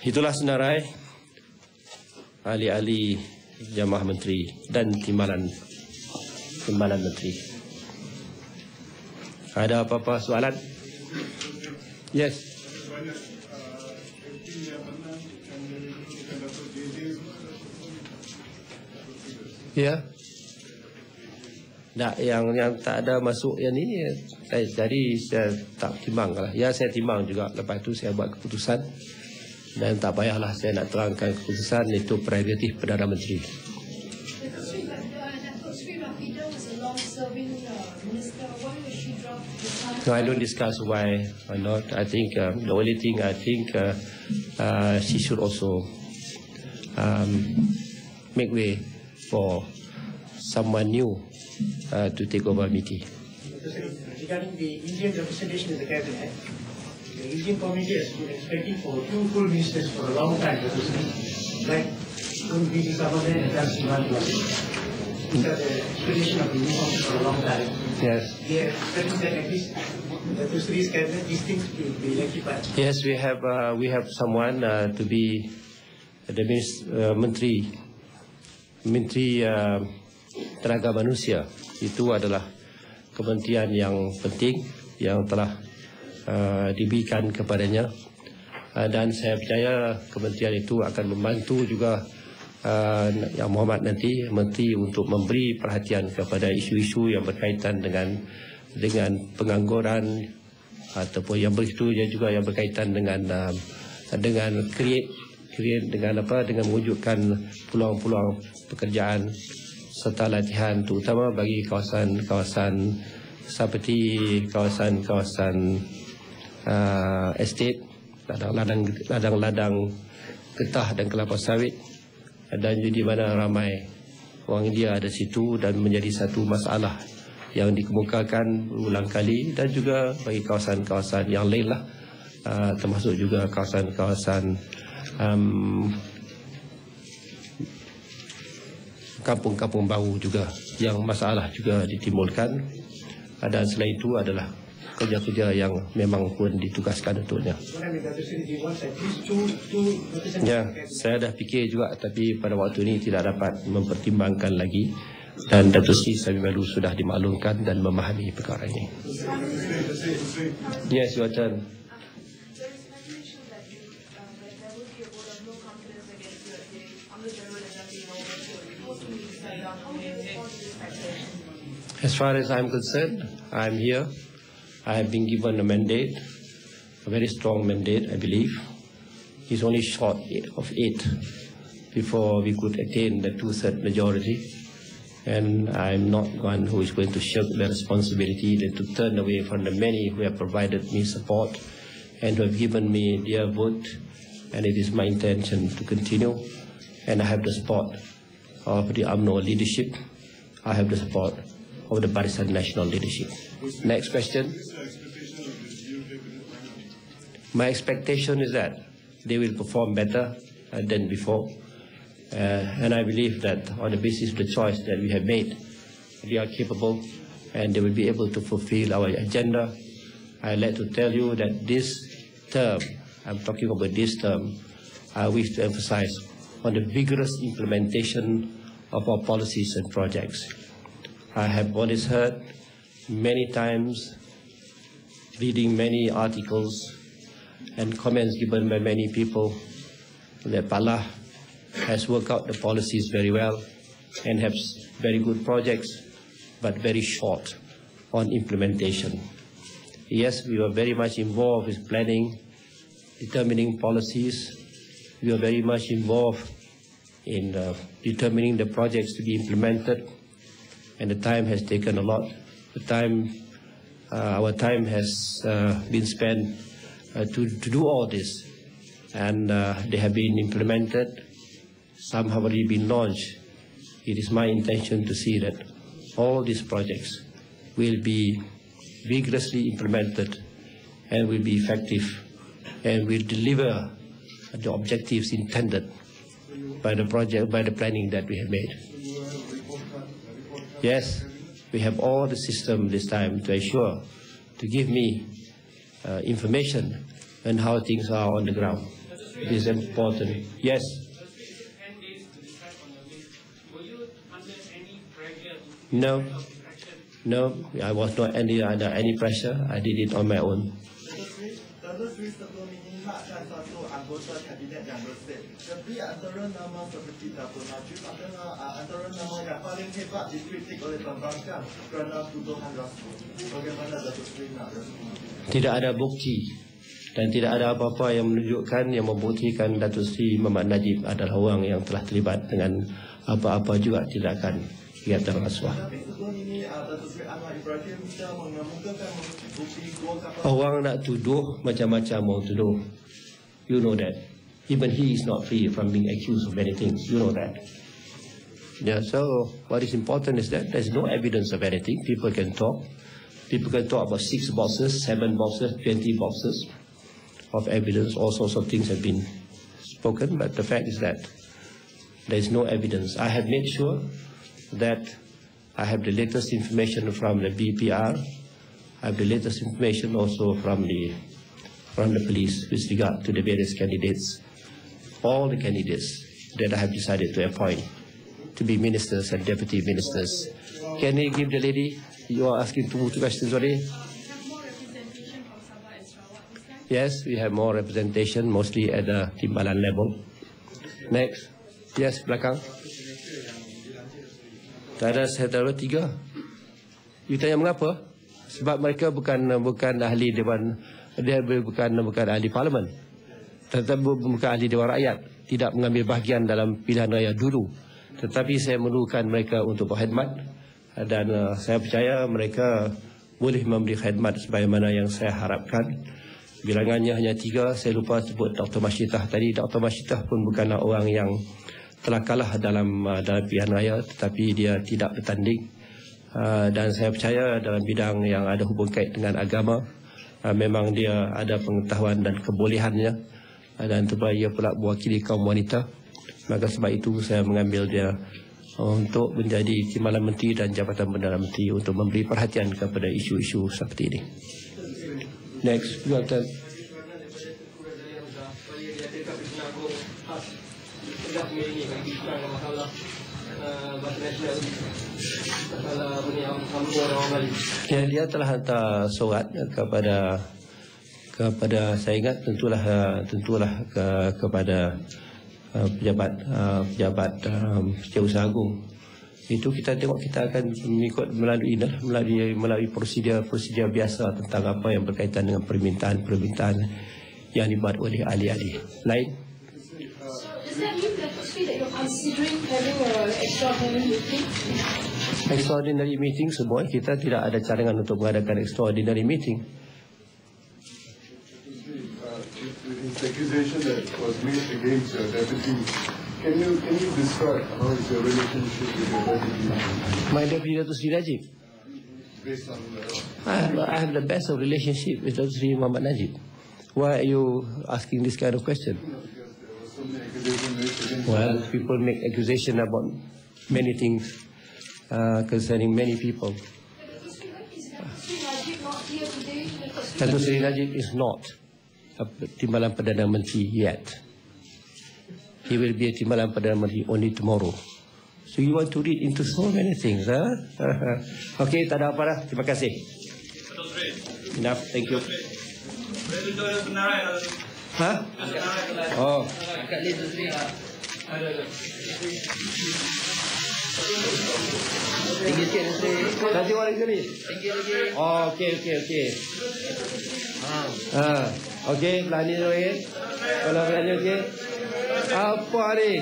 Itulah senarai ahli-ahli jamaah menteri dan timbalan timbalan menteri. Ada apa-apa soalan? Yes. Ya. Tak, yang yang tak ada masuk yang ini saya jadi saya tak timbang lah. Ya saya timbang juga lepas itu saya buat keputusan dan tak payahlah saya nak terangkan keputusan itu prerogatif Perdana Menteri. No, I don't discuss why or not. I think um, the only thing I think uh, uh, she should also um, make way for someone new uh, to take over MITI. Regarding the Indian representation in the cabinet, the Indian committee has been expecting for two full ministers for a long time, like Kun B.D. Samadan and Dan Sivan These are the expectation of the new committee for a long time. Yes. They are expecting that at least the Tusri's cabinet, these things will be rectified. Yes, we have uh, we have someone uh, to be the minis- uh, menteri menteri uh, tenaga manusia itu adalah kementerian yang penting yang telah uh, diberikan kepadanya. Uh, dan saya percaya kementerian itu akan membantu juga uh, yang Muhammad nanti menteri untuk memberi perhatian kepada isu-isu yang berkaitan dengan dengan pengangguran ataupun yang begitu juga yang berkaitan dengan uh, dengan create create dengan apa dengan mewujudkan peluang-peluang pekerjaan serta latihan terutama bagi kawasan-kawasan seperti kawasan-kawasan uh, estate ladang-ladang ladang-ladang getah dan kelapa sawit. Dan di mana ramai orang India ada situ dan menjadi satu masalah yang dikemukakan berulang kali dan juga bagi kawasan-kawasan yang lain lah. Uh, termasuk juga kawasan-kawasan um, kampung-kampung baru juga yang masalah juga ditimbulkan. Dan selain itu adalah kerja-kerja yang memang pun ditugaskan untuknya. Ya, saya dah fikir juga tapi pada waktu ini tidak dapat mempertimbangkan lagi dan Datuk Sri Sami Malu sudah dimaklumkan dan memahami perkara ini. Yes, your turn. There is speculation that you, that there will be a vote of no confidence against you at the Amrit General Assembly in August. How do you decide on how do you respond to this speculation? As far as I'm concerned, I'm here. I have been given a mandate, a very strong mandate, I believe. It's only short of eight before we could attain the two-third majority. And I'm not one who is going to shirk the responsibility to turn away from the many who have provided me support and who have given me their vote. And it is my intention to continue. And I have the support of the UMNO leadership. I have the support of the Barisan National leadership. Next question. My expectation is that they will perform better uh, than before. Uh, and I believe that on the basis of the choice that we have made, we are capable and they will be able to fulfill our agenda. I'd like to tell you that this term, I'm talking about this term, I wish to emphasize on the vigorous implementation of our policies and projects. I have always heard many times, reading many articles and comments given by many people that Pala has worked out the policies very well and has very good projects, but very short on implementation. Yes, we were very much involved with planning, determining policies. We were very much involved in uh, determining the projects to be implemented, and the time has taken a lot. The time, uh, our time has uh, been spent uh, to, to do all this, and uh, they have been implemented. Some have already been launched. It is my intention to see that all these projects will be vigorously implemented and will be effective and will deliver the objectives intended by the project, by the planning that we have made. Yes, we have all the system this time to ensure, to give me uh, information and how things are on the ground. It is important. Yes. No, no, I was not under any pressure. I did it on my own. Dato Sri sebelum ini nakkan satu anggota kabinet yang bersih. Tapi antara nama seperti Dato Najib adalah antara nama yang paling hebat dikritik oleh pembangkang kerana tuduhan rasuah. Bagaimana Dato Sri nak? Tidak ada bukti dan tidak ada apa-apa yang menunjukkan yang membuktikan Datuk Seri Muhammad Najib adalah orang yang telah terlibat dengan apa-apa juga tindakan kegiatan rasuah. Orang nak tuduh macam-macam mau tuduh. You know that. Even he is not free from being accused of many things. You know that. Yeah, so what is important is that there's no evidence of anything. People can talk. People can talk about six boxes, seven boxes, twenty boxes of evidence. All sorts of things have been spoken, but the fact is that there is no evidence. I have made sure that I have the latest information from the BPR. I have the latest information also from the from the police with regard to the various candidates, all the candidates that I have decided to appoint to be ministers and deputy ministers. Can you give the lady? You are asking two, two questions already. Yes, we have more representation, mostly at the timbalan level. Next. Yes, belakang. Ada saudara tiga. You tanya mengapa? Sebab mereka bukan bukan ahli dewan dia bukan bukan ahli parlimen. Tetapi bukan ahli dewan rakyat, tidak mengambil bahagian dalam pilihan raya dulu. Tetapi saya memerlukan mereka untuk berkhidmat dan uh, saya percaya mereka boleh memberi khidmat sebagaimana yang saya harapkan. Bilangannya hanya tiga, saya lupa sebut Dr. Masyitah tadi. Dr. Masyitah pun bukanlah orang yang telah kalah dalam uh, dalam pilihan raya tetapi dia tidak bertanding. Uh, dan saya percaya dalam bidang yang ada hubung kait dengan agama uh, memang dia ada pengetahuan dan kebolehannya uh, dan terbaik ia pula mewakili kaum wanita maka sebab itu saya mengambil dia uh, untuk menjadi timbalan menteri dan jabatan Perdana Menteri untuk memberi perhatian kepada isu-isu seperti ini. Next, Ya, dia telah hantar surat kepada kepada saya ingat tentulah uh, tentulah ke, kepada uh, pejabat uh, pejabat um, Setiausaha Agung. Itu kita tengok kita akan mengikut melalui melalui melalui prosedur prosedur biasa tentang apa yang berkaitan dengan permintaan-permintaan yang dibuat oleh ahli-ahli lain. Does that mean that Sri that you're considering having an extraordinary meeting? Extraordinary meeting semua kita tidak ada cadangan untuk mengadakan extraordinary meeting. this accusation that was made against your deputy. Can you can you describe how is your relationship with your deputy My deputy Datuk Sri Najib. based on the I have, I have the best of relationship with Datuk Sri Muhammad Najib. Why are you asking this kind of question? Well, people make accusation about many things uh, concerning many people. Dato' Sri, why is Najib not here today? Dato' Sri Datuk Sri Najib is not a timbalan Perdana Menteri yet. He will be a timbalan Perdana Menteri only tomorrow. So you want to read into so many things, huh? okay, tak ada apa dah. Terima kasih. Enough, thank you. Ha? Oh. Tinggi sikit Nasri. Nanti orang sini. Tinggi lagi. Oh, okey okey okey. Ha. Ha. Okey, belah ni. Kalau belah ni okey. Apa ni?